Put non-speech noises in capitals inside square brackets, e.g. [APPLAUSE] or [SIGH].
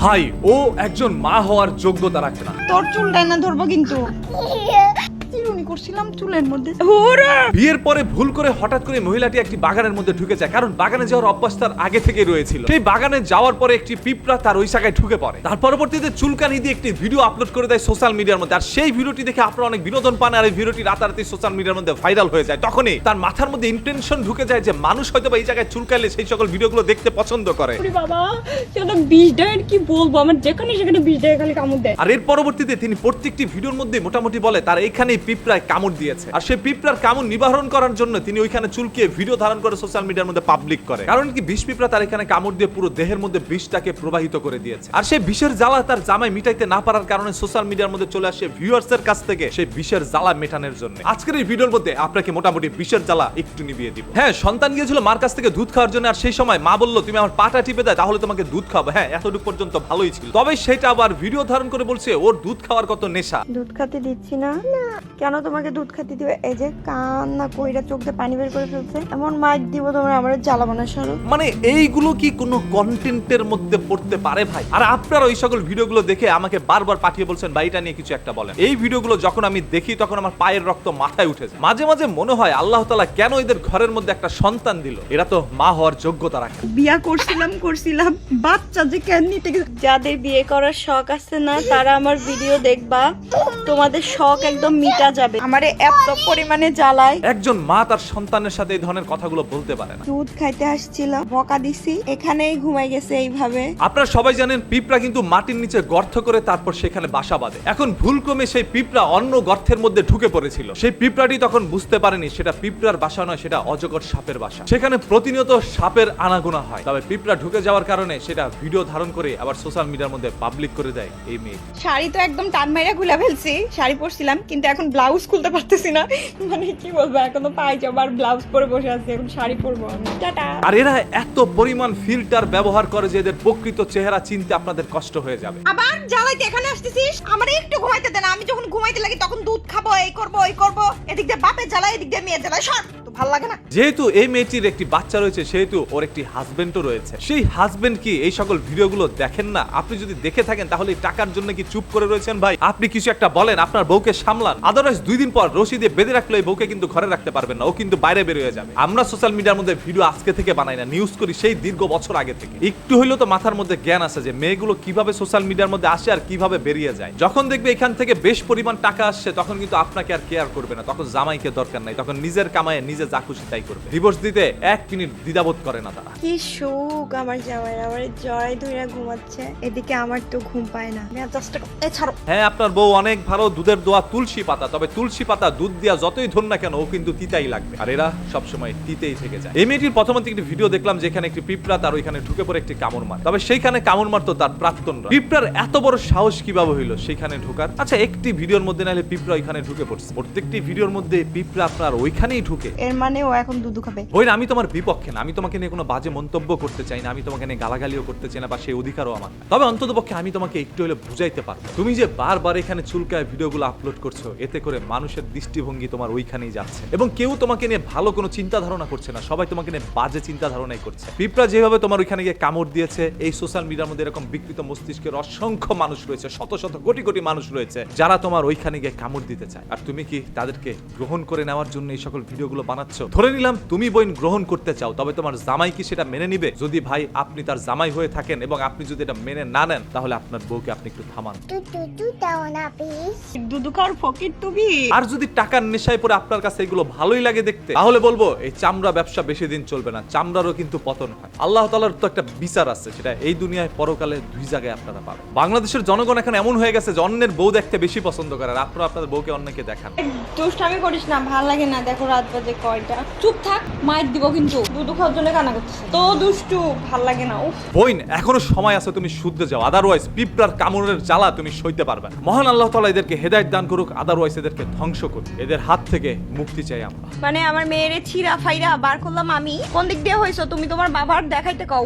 ভাই ও একজন মা হওয়ার যোগ্যতা রাখে না। তোর চুলটা না ধরবো কিন্তু। [LAUGHS] করছিলাম চুলের মধ্যে। বিয়ের পরে ভুল করে হঠাৎ করে মহিলাটি একটি বাগানের মধ্যে ঢুকে যায় কারণ বাগানে যাওয়ার অভ্যাস তার আগে থেকে রয়েছিল। সেই বাগানে যাওয়ার পরে একটি পিঁপড়া তার ওই জায়গায় ঢুকে পড়ে। তার পরবর্তীতে চুলকানি দিয়ে একটি ভিডিও আপলোড করে দেয় সোশ্যাল মিডিয়ার মধ্যে। আর সেই ভিডিওটি দেখে আপনারা অনেক বিনোদন পান আর এই ভিডিওটি রাতারাতি সোশ্যাল মিডিয়ার মধ্যে ভাইরাল হয়ে যায়। তখনই তার মাথার মধ্যে ইন্টেনশন ঢুকে যায় যে মানুষ হয়তো বা এই জায়গায় চুলকাইলে সেই সকল ভিডিওগুলো দেখতে পছন্দ করে। বাবা সেটা বিষ ডায়েট কি বলব? আমার যেখানে সেখানে বিষ ডায়েট খালি কামড় দেয়। আর এর পরবর্তীতে তিনি প্রত্যেকটি ভিডিওর মধ্যে মোটামুটি বলে তার এইখানেই পিঁপড়ায় কামড় দিয়েছে। আর সেই পিঁপড়ার কামড় নিবারণ করার জন্য তিনি ওইখানে চুলকিয়ে ভিডিও ধারণ করে সোশ্যাল মিডিয়ার মধ্যে পাবলিক করে। কারণ কি বিষ পিঁপড়া তার এখানে কামড় দিয়ে পুরো দেহের মধ্যে বিষটাকে প্রবাহিত করে দিয়েছে। আর সেই বিষের জ্বালা তার জামাই মিটাইতে না পারার কারণে সোশ্যাল মিডিয়ার মধ্যে চলে আসে ভিউয়ার্স এর কাছ থেকে সেই বিষের জ্বালা মেটানোর জন্য। আজকের এই ভিডিওর মধ্যে আপনাকে মোটামুটি বিষের জ্বালা একটু নিবিয়ে দিব। হ্যাঁ সন্তান গিয়েছিল মার কাছ থেকে দুধ খাওয়ার জন্য আর সেই সময় মা বলল তুমি আমার পাটা টিপে দেয় তাহলে তোমাকে দুধ খাব হ্যাঁ এতটুকু পর্যন্ত ভালোই ছিল। তবে সেটা আবার ভিডিও ধারণ করে বলছে ওর দুধ খাওয়ার কত নেশা? দুধ খাতে দিচ্ছি না। কেন তোমাকে দুধ খাতে দিবে। এই যে কান্না কইরা চোখ দিয়ে পানি বের করে ফেলছে। এমন মাইক দিব তোমরা আমার জ্বালাবো না সরো। মানে এইগুলো কি কোনো কন্টেন্টের মধ্যে পড়তে পারে ভাই? আর আপনারা ওই সকল ভিডিওগুলো দেখে আমাকে বারবার পাঠিয়ে বলছেন ভাই এটা নিয়ে কিছু একটা বলেন। এই ভিডিওগুলো যখন আমি দেখি তখন আমার পায়ের রক্ত মাথায় উঠে যায়। মাঝে মাঝে মনে হয় আল্লাহ তালা কেন এদের ঘরের মধ্যে একটা সন্তান দিল? এরা তো মা হওয়ার যোগ্যতা রাখে। বিয়া করছিলাম করছিলাম। বাচ্চা যে কেন নিতে যাদের বিয়ে করার শখ আছে না তারা আমার ভিডিও দেখবা। তোমাদের শখ একদম মিটা যাবে। আমারে এত পরিমাণে জ্বালায়। একজন মা তার সন্তানের সাথে এই ধরনের কথাগুলো বলতে পারে না। দুধ খাইতে আসছিল বকা দিছি এখানেই ঘুমাই গেছে এইভাবে। আপনারা সবাই জানেন পিঁপড়া কিন্তু মাটির নিচে গর্ত করে তারপর সেখানে বাসা বাঁধে। এখন ভুলক্রমে সেই পিঁপড়া অন্য গর্তের মধ্যে ঢুকে পড়েছিল। সেই পিঁপড়াটি তখন বুঝতে পারেনি সেটা পিঁপড়ার বাসা নয় সেটা অজগর সাপের বাসা। সেখানে প্রতিনিয়ত সাপের আনাগোনা হয়। তবে পিঁপড়া ঢুকে যাওয়ার কারণে সেটা ভিডিও ধারণ করে আবার সোশ্যাল মিডিয়ার মধ্যে পাবলিক করে দেয় এই মেয়ে শাড়ি তো একদম টান মাইরা খুলে ফেলছি শাড়ি পরছিলাম কিন্তু এখন ব্লাউজ খুলতে পারতেছি না। মানে কি বলব এখন তো পায়জামা আর ব্লাউজ পরে বসে আছি এখন শাড়ি পরবো আমি। টাটা। আর এরা এত পরিমাণ ফিল্টার ব্যবহার করে যে এদের প্রকৃত চেহারা চিনতে আপনাদের কষ্ট হয়ে যাবে। আবার জ্বালাইতে এখানে আসতেছিস? আমার একটু ঘুমাইতে দেন আমি যখন ঘুমাইতে লাগি তখন দুধ খাব এই করব ওই করব। এদিক দিয়ে বাপের জ্বালায় এদিক দিয়ে মেয়ে জ্বালায় তো ভালো লাগে না? যেহেতু এই মেয়েটির একটি বাচ্চা রয়েছে, সেহেতু ওর একটি হাজবেন্ডও রয়েছে। সেই হাজবেন্ড কি এই সকল ভিডিওগুলো দেখেন না? আপনি যদি দেখে থাকেন, তাহলে টাকার জন্য কি চুপ করে রয়েছেন ভাই? আপনি কিছু একটা বলেন, আপনার বউকে সামলান। আদারওয়াইজ দুই দিন পর রশি দিয়ে বেঁধে রাখলে এই বউকে কিন্তু ঘরে রাখতে পারবেন না, ও কিন্তু বাইরে যাবে। আমরা সোশ্যাল মিডিয়ার মধ্যে ভিডিও আজকে থেকে বানাই না নিউজ করি সেই দীর্ঘ বছর আগে থেকে। একটু হইলেও তো মাথার মধ্যে জ্ঞান আছে যে মেয়েগুলো কীভাবে সোশ্যাল মিডিয়ার মধ্যে আসে আর কীভাবে বেরিয়ে যায়। যখন দেখবে এখান থেকে বেশ পরিমাণ টাকা আসছে, তখন কিন্তু আপনাকে আর কেয়ার করবে না। তখন জামাইকে দরকার নাই, তখন নিজের কামায়ে নিজে যা খুশি তাই করবে। ডিভোর্স দিতে এক মিনিট দ্বিধাবোধ করে না তারা। কি সুখ আমার জামাই আমার জড়াই ধরে ঘুমাচ্ছে। এদিকে আমার তো ঘুম পায় না। মেজাজটা এ ছাড়ো। হ্যাঁ আপনার বউ অনেক ভালো দুধের দোয়া তুলসী পাতা। তবে তুলসী পাতা দুধ দিয়া যতই ধর না কেন ও কিন্তু তিতাই লাগবে। আর এরা সবসময় তিতেই থেকে যায়। এই মেয়েটির প্রথমত একটি ভিডিও দেখলাম যেখানে একটি পিঁপড়া তার ওইখানে ঢুকে পড়ে একটি কামড় মার। তবে সেইখানে কামড় মারতো তার প্রাক্তনরা। পিঁপড়ার এত বড় সাহস কীভাবে হইল সেখানে ঢোকার? আচ্ছা একটি ভিডিওর মধ্যে নাহলে পিঁপড়া ওইখানে ঢুকে পড়ছে। প্রত্যেকটি ভিডিওর মধ্যে পিঁপড়া আপনার ওইখানেই ঢুকে। এর মানে ও এখন দুধু খাবে। না আমি তোমার বিপক্ষে না, আমি তোমাকে নিয়ে কোনো বাজে মন্তব্য করতে চাই না, আমি তোমাকে নিয়ে গালাগালিও করতে চাই না বা সেই অধিকারও আমার। তবে অন্তত পক্ষে আমি তোমাকে একটু হলে বুঝাইতে পারব। তুমি যে বারবার এখানে চুলকায় ভিডিওগুলো আপলোড করছ, এতে করে মানুষের দৃষ্টিভঙ্গি তোমার ওইখানেই যাচ্ছে। এবং কেউ তোমাকে নিয়ে ভালো কোনো চিন্তা ধারণা করছে না, সবাই তোমাকে নিয়ে বাজে চিন্তা ধারণাই করছে। পিঁপড়া যেভাবে তোমার ওইখানে গিয়ে কামড় দিয়েছে, এই সোশ্যাল মিডিয়ার মধ্যে এরকম বিকৃত মস্তিষ্কের অসংখ্য মানুষ রয়েছে, শত শত কোটি কোটি মানুষ রয়েছে, যারা তোমার ওইখানে গিয়ে কামড় দিতে চায়। আর তুমি কি তাদেরকে গ্রহণ করে নেওয়ার জন্য এই সকল ভিডিওগুলো বানাচ্ছ ধরে নিলাম তুমি বইন গ্রহণ করতে চাও তবে তোমার জামাই কি সেটা মেনে নিবে? যদি ভাই আপনি তার জামাই হয়ে থাকেন এবং আপনি যদি এটা মেনে না নেন তাহলে আপনার বউকে আপনি একটু থামান। ফকির তুমি। আর যদি টাকার নেশায় পরে আপনার কাছে এগুলো ভালোই লাগে দেখতে তাহলে বলব এই চামড়া ব্যবসা বেশি দিন চলবে না। চামড়ারও কিন্তু পতন হয়। আল্লাহ তালার তো একটা বিচার আছে সেটা এই দুনিয়ায় পরকালে দুই জায়গায় আপনারা পাবেন। বাংলাদেশের জনগণ এখন এমন হয়ে গেছে যে অন্যের বউ দেখতে বেশি পছন্দ করে আর আপনারা আপনাদের বউকে অন্যকে দেখান। দুষ্টামি করিস না ভালো লাগে না। দেখো রাত বাজে কয়টা চুপ থাক মায়ের দিব কিন্তু। দুধু খাওয়ার জন্য কান্না করতেছে। তো দুষ্টু ভালো লাগে না উফ। বইন এখনও সময় আছে তুমি শুদ্ধ যাও। আদারওয়াইজ পিঁপড়ার কামড়ের জ্বালা তুমি সইতে পারবে না। মহান আল্লাহ তালা এদেরকে হেদায়ত দান করুক আদারওয়াইজ এদেরকে ধ্বংস করুক। এদের হাত থেকে মুক্তি চাই আমরা। মানে আমার মেয়েরে ছিঁড়া ফাইরা বার করলাম আমি। কোন দিক দিয়ে হয়েছো? তুমি তোমার বাবার দেখাইতে কও।